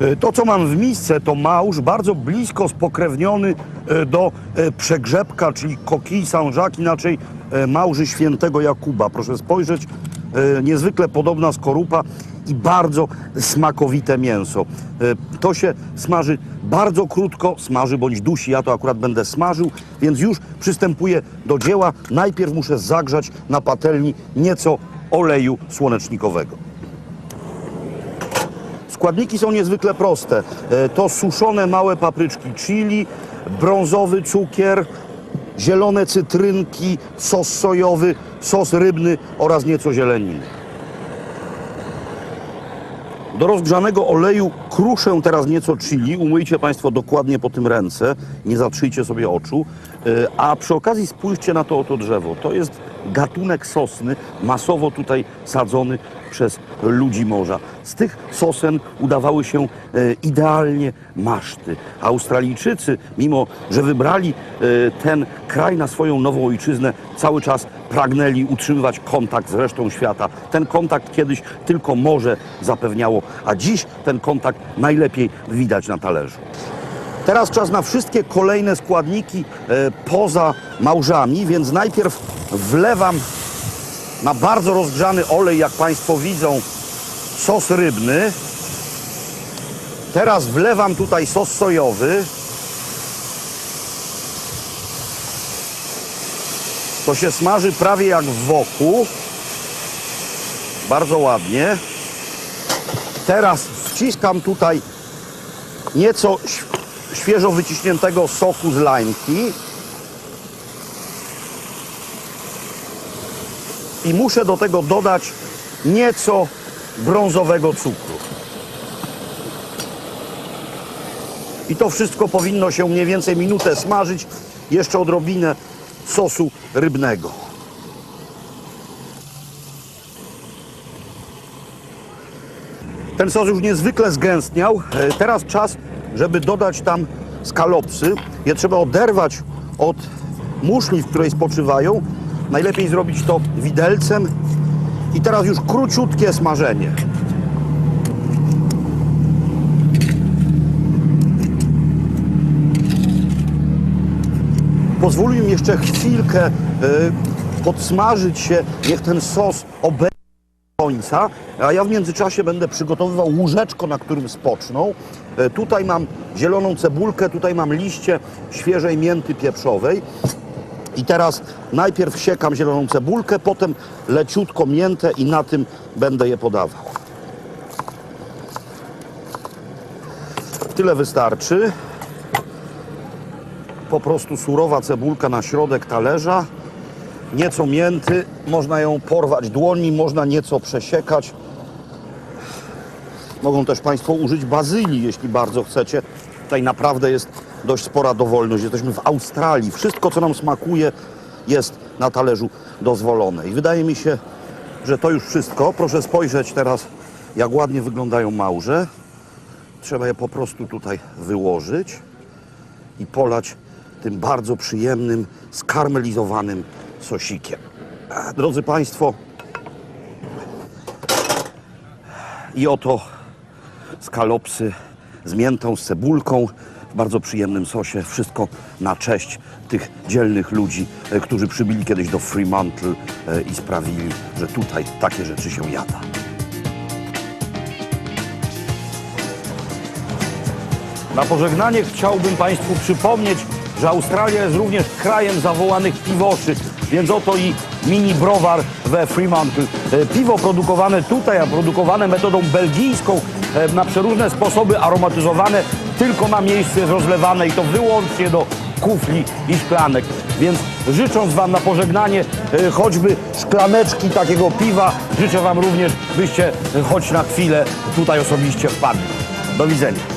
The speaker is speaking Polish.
E, To, co mam w misce, to małż bardzo blisko spokrewniony e, do e, przegrzebka, czyli coquille Saint-Jacques, inaczej małży świętego Jakuba. Proszę spojrzeć, niezwykle podobna skorupa i bardzo smakowite mięso. To się smaży bardzo krótko, smaży bądź dusi, ja to akurat będę smażył, więc już przystępuję do dzieła. Najpierw muszę zagrzać na patelni nieco oleju słonecznikowego. Składniki są niezwykle proste. E, To suszone małe papryczki chili, brązowy cukier, zielone cytrynki, sos sojowy, sos rybny oraz nieco zieleniny. Do rozgrzanego oleju kruszę teraz nieco chili. Umyjcie Państwo dokładnie po tym ręce, nie zatrzyjcie sobie oczu. E, A przy okazji spójrzcie na to oto drzewo. To jest gatunek sosny, masowo tutaj sadzony przez ludzi morza. Z tych sosen udawały się e, idealnie maszty. Australijczycy, mimo że wybrali e, ten kraj na swoją nową ojczyznę, cały czas pragnęli utrzymywać kontakt z resztą świata. Ten kontakt kiedyś tylko morze zapewniało, a dziś ten kontakt najlepiej widać na talerzu. Teraz czas na wszystkie kolejne składniki e, poza małżami, więc najpierw wlewam na bardzo rozgrzany olej, jak Państwo widzą, sos rybny. Teraz wlewam tutaj sos sojowy. To się smaży prawie jak w woku. Bardzo ładnie. Teraz wciskam tutaj nieco świeżo wyciśniętego soku z lajmki. I muszę do tego dodać nieco brązowego cukru. I to wszystko powinno się mniej więcej minutę smażyć. Jeszcze odrobinę sosu rybnego. Ten sos już niezwykle zgęstniał. E, Teraz czas, żeby dodać tam skalopsy. Je trzeba oderwać od muszli, w której spoczywają. Najlepiej zrobić to widelcem. I teraz już króciutkie smażenie. Pozwól mi jeszcze chwilkę e, podsmażyć się, niech ten sos obejdzie końca, a ja w międzyczasie będę przygotowywał łóżeczko, na którym spoczną. E, Tutaj mam zieloną cebulkę, tutaj mam liście świeżej mięty pieprzowej. I teraz najpierw siekam zieloną cebulkę, potem leciutko miętę i na tym będę je podawał. Tyle wystarczy. Po prostu surowa cebulka na środek talerza nieco mięty, można ją porwać dłoni, można nieco przesiekać. Mogą też Państwo użyć bazylii, jeśli bardzo chcecie. Tutaj naprawdę jest dość spora dowolność. Jesteśmy w Australii. Wszystko, co nam smakuje, jest na talerzu dozwolone. I wydaje mi się, że to już wszystko. Proszę spojrzeć teraz, jak ładnie wyglądają małże. Trzeba je po prostu tutaj wyłożyć i polać tym bardzo przyjemnym, skarmelizowanym sosikiem. Drodzy Państwo, i oto skalopsy z miętą, z cebulką bardzo przyjemnym sosie. Wszystko na cześć tych dzielnych ludzi, e, którzy przybyli kiedyś do Fremantle e, i sprawili, że tutaj takie rzeczy się jada. Na pożegnanie chciałbym Państwu przypomnieć, że Australia jest również krajem zawołanych piwoszy, więc oto i mini browar we Fremantle. E, Piwo produkowane tutaj, a produkowane metodą belgijską na przeróżne sposoby, aromatyzowane, tylko ma miejsce rozlewane i to wyłącznie do kufli i szklanek. Więc życząc Wam na pożegnanie e, choćby szklaneczki takiego piwa, życzę Wam również, byście e, choć na chwilę tutaj osobiście wpadli. Do widzenia.